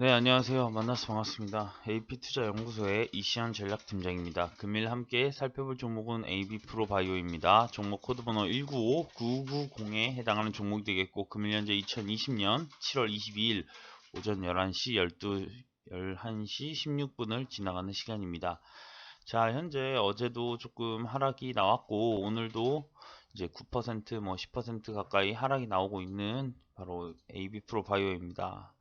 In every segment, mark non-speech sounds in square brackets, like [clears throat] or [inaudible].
네, 안녕하세요. 만나서 반갑습니다. AP투자연구소의 이시안 전략팀장입니다. 금일 함께 살펴볼 종목은 AB프로 바이오입니다. 종목 코드번호 195990에 해당하는 종목이 되겠고, 금일 현재 2020년 7월 22일 오전 11시 12, 11시 16분을 지나가는 시간입니다. 자, 현재 어제도 조금 하락이 나왔고, 오늘도 이제 9%뭐 10% 가까이 하락이 나오고 있는 바로 AB프로 바이오입니다.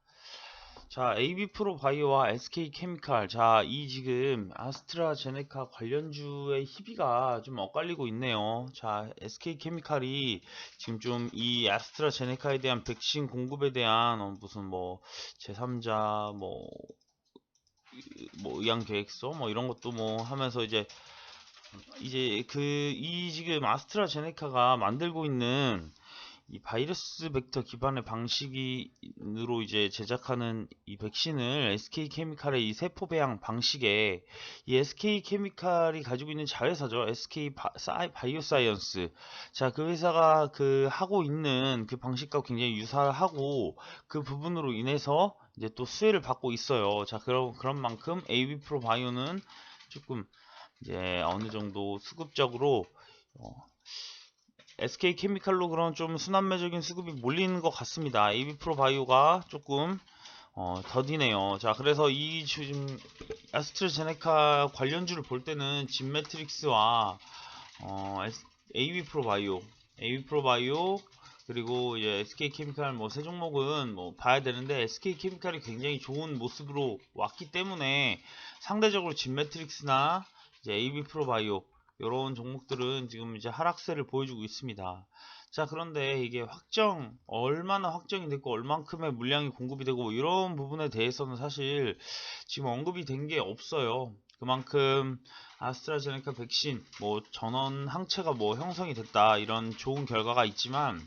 자, AB프로 바이오와 SK케미칼. 자, 이 지금 아스트라제네카 관련주의 희비가 좀 엇갈리고 있네요. 자, SK케미칼이 지금 좀 이 아스트라제네카에 대한 백신 공급에 대한 어, 무슨 뭐 제3자 뭐, 뭐 의약계획서 뭐 이런 것도 뭐 하면서 이제 이제 그 이 지금 아스트라제네카가 만들고 있는 이 바이러스 벡터 기반의 방식으로 이제 제작하는 이 백신을 SK 케미칼의 이 세포 배양 방식에 이 SK 케미칼이 가지고 있는 자회사죠. SK 바, 이오 사이언스. 자, 그 회사가 그 하고 있는 그 방식과 굉장히 유사하고 그 부분으로 인해서 이제 또 수혜를 받고 있어요. 자, 그런 그런 만큼 AB 프로 바이오는 조금 이제 어느 정도 수급적으로 어, SK 케미칼로 그런 좀 순환매적인 수급이 몰리는 것 같습니다. AB 프로 바이오가 조금 어, 더디네요. 자, 그래서 이 지금 아스트라제네카 관련주를 볼 때는 진매트릭스와 어, AB 프로 바이오, AB 프로 바이오 그리고 이제 SK 케미칼 뭐 세 종목은 뭐 봐야 되는데 SK 케미칼이 굉장히 좋은 모습으로 왔기 때문에 상대적으로 진매트릭스나 AB 프로 바이오 이런 종목들은 지금 이제 하락세를 보여주고 있습니다. 자 그런데 이게 확정 얼마나 확정이 됐고 얼만큼의 물량이 공급이 되고 뭐 이런 부분에 대해서는 사실 지금 언급이 된 게 없어요. 그만큼 아스트라제네카 백신 뭐 전원 항체가 뭐 형성이 됐다 이런 좋은 결과가 있지만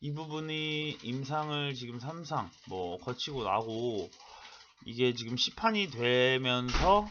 이 부분이 임상을 지금 3상 뭐 거치고 나고 이게 지금 시판이 되면서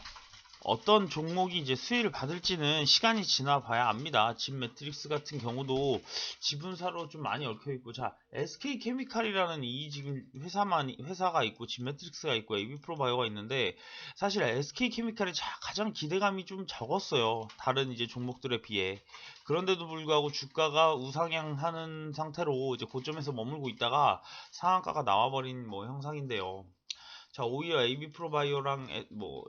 어떤 종목이 이제 수혜를 받을지는 시간이 지나 봐야 압니다. 집 매트릭스 같은 경우도 지분사로 좀 많이 얽혀 있고, 자, SK 케미칼이라는 이 지금 회사만, 회사가 있고, 집 매트릭스가 있고, 에비프로 바이오가 있는데, 사실 SK 케미칼이 가장 기대감이 좀 적었어요. 다른 이제 종목들에 비해. 그런데도 불구하고 주가가 우상향하는 상태로 이제 고점에서 머물고 있다가 상한가가 나와버린 뭐 형상인데요. 자, 오히려 AB 프로바이오랑 뭐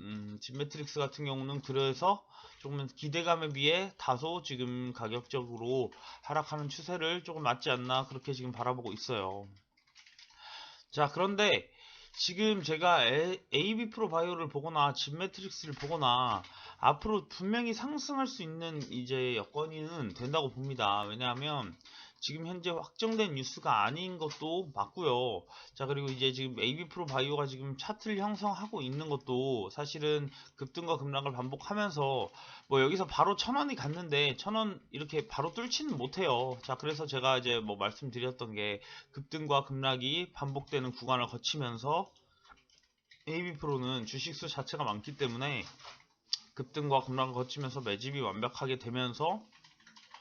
음, 진매트릭스 같은 경우는 그래서 조금 기대감에 비해 다소 지금 가격적으로 하락하는 추세를 조금 맞지 않나 그렇게 지금 바라보고 있어요. 자 그런데 지금 제가 AB 프로 바이오를 보거나 진매트릭스를 보거나 앞으로 분명히 상승할 수 있는 이제 여건은 된다고 봅니다. 왜냐하면 지금 현재 확정된 뉴스가 아닌 것도 맞고요. 자 그리고 이제 지금 AB 프로 바이오가 지금 차트를 형성하고 있는 것도 사실은 급등과 급락을 반복하면서 뭐 여기서 바로 천 원이 갔는데 천 원 이렇게 바로 뚫지는 못해요. 자 그래서 제가 이제 뭐 말씀드렸던 게 급등과 급락이 반복되는 구간을 거치면서 AB 프로는 주식수 자체가 많기 때문에 급등과 급락을 거치면서 매집이 완벽하게 되면서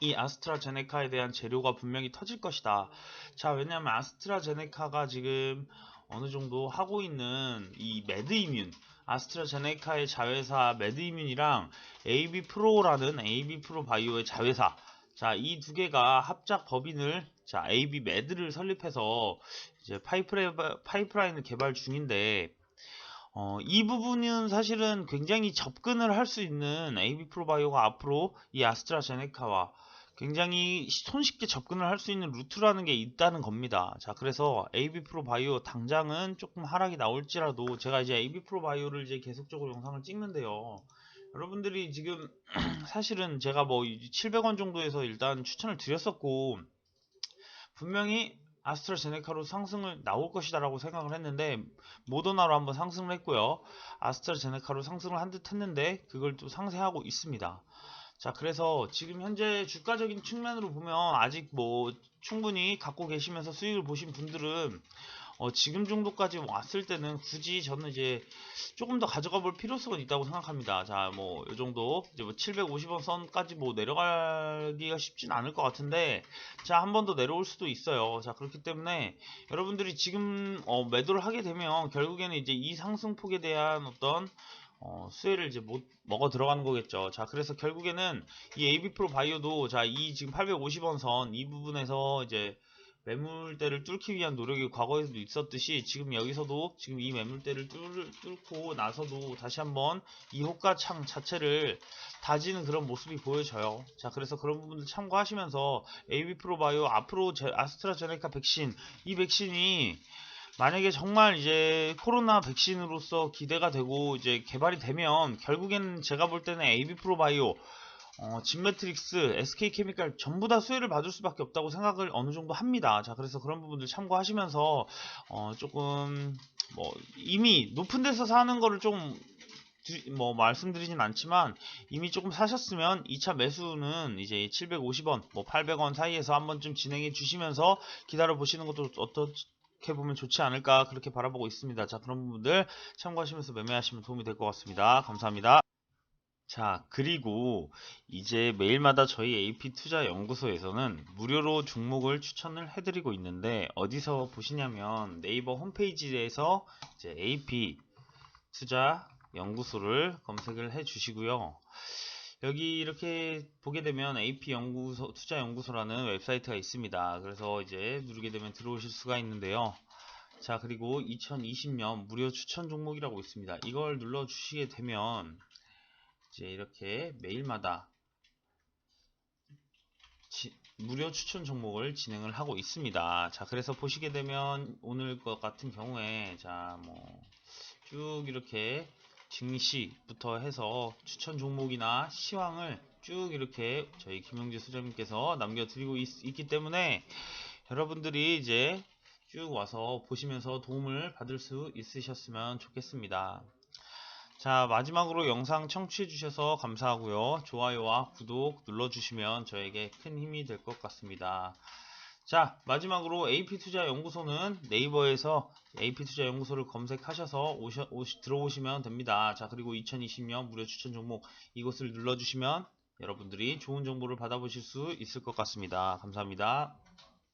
이 아스트라제네카에 대한 재료가 분명히 터질 것이다. 자, 왜냐하면 아스트라제네카가 지금 어느 정도 하고 있는 이 매드이뮨, 아스트라제네카의 자회사 매드이뮨이랑 AB 프로라는 AB 프로 바이오의 자회사, 자, 이 두 개가 합작 법인을 자, AB 매드를 설립해서 이제 파이프라인, 파이프라인을 개발 중인데 어, 이 부분은 사실은 굉장히 접근을 할 수 있는 AB 프로바이오가 앞으로 이 아스트라제네카와 굉장히 손쉽게 접근을 할 수 있는 루트라는 게 있다는 겁니다. 자, 그래서 AB 프로 바이오 당장은 조금 하락이 나올지라도 제가 이제 AB 프로 바이오를 이제 계속적으로 영상을 찍는데요. 여러분들이 지금 [clears throat] 사실은 제가 뭐 700원 정도에서 일단 추천을 드렸었고 분명히 아스트라제네카로 상승을 나올 것이다라고 생각을 했는데 모더나로 한번 상승을 했고요. 아스트라제네카로 상승을 한 듯 했는데 그걸 또 상쇄하고 있습니다. 자, 그래서 지금 현재 주가적인 측면으로 보면 아직 뭐 충분히 갖고 계시면서 수익을 보신 분들은 어, 지금 정도까지 왔을 때는 굳이 저는 이제 조금 더 가져가 볼 필요성은 있다고 생각합니다. 자, 뭐, 요 정도, 이제 뭐 750원 선까지 뭐 내려가기가 쉽진 않을 것 같은데, 자, 한 번 더 내려올 수도 있어요. 자, 그렇기 때문에 여러분들이 지금 어, 매도를 하게 되면 결국에는 이제 이 상승폭에 대한 어떤 어, 수혜를 이제 못 먹어 들어가는 거겠죠. 자, 그래서 결국에는 이 AB 프로 바이오도 자, 이 지금 850원 선 이 부분에서 이제 매물대를 뚫기 위한 노력이 과거에도 있었듯이 지금 여기서도 지금 이 매물대를 뚫, 뚫고 나서도 다시 한번 이 호가창 자체를 다지는 그런 모습이 보여져요. 자, 그래서 그런 부분들 참고하시면서 AB 프로 바이오 앞으로 제, 아스트라제네카 백신 이 백신이 만약에 정말 이제 코로나 백신으로서 기대가 되고 이제 개발이 되면 결국에는 제가 볼 때는 AB 프로 바이오 어, 진매트릭스, SK케미칼 전부 다 수혜를 받을 수밖에 없다고 생각을 어느 정도 합니다. 자, 그래서 그런 부분들 참고하시면서 어, 조금 뭐 이미 높은 데서 사는 거를 좀 뭐 말씀드리진 않지만 이미 조금 사셨으면 2차 매수는 이제 750원, 뭐 800원 사이에서 한번 좀 진행해 주시면서 기다려 보시는 것도 어떻 게 보면 좋지 않을까 그렇게 바라보고 있습니다. 자, 그런 부분들 참고하시면서 매매하시면 도움이 될 것 같습니다. 감사합니다. 자, 그리고 이제 매일마다 저희 AP 투자 연구소에서는 무료로 종목을 추천을 해드리고 있는데 어디서 보시냐면 네이버 홈페이지에서 이제 AP 투자 연구소를 검색을 해 주시고요. 여기 이렇게 보게 되면 AP 연구소 투자 연구소라는 웹사이트가 있습니다. 그래서 이제 누르게 되면 들어오실 수가 있는데요. 자, 그리고 2020년 무료 추천 종목이라고 있습니다. 이걸 눌러 주시게 되면 이제 이렇게 매일마다 지- 무료 추천 종목을 진행을 하고 있습니다. 자, 그래서 보시게 되면 오늘 것 같은 경우에 자, 뭐 쭉 이렇게 증시부터 해서 추천 종목이나 시황을 쭉 이렇게 저희 김용재 수장님께서 남겨드리고 있, 있기 때문에 여러분들이 이제 쭉 와서 보시면서 도움을 받을 수 있으셨으면 좋겠습니다. 자, 마지막으로 영상 청취해 주셔서 감사하고요. 좋아요와 구독 눌러주시면 저에게 큰 힘이 될 것 같습니다. 자, 마지막으로 AP투자연구소는 네이버에서 AP투자연구소를 검색하셔서 오셔, 오시, 들어오시면 됩니다. 자, 그리고 2020년 무료 추천 종목 이것을 눌러주시면 여러분들이 좋은 정보를 받아보실 수 있을 것 같습니다. 감사합니다.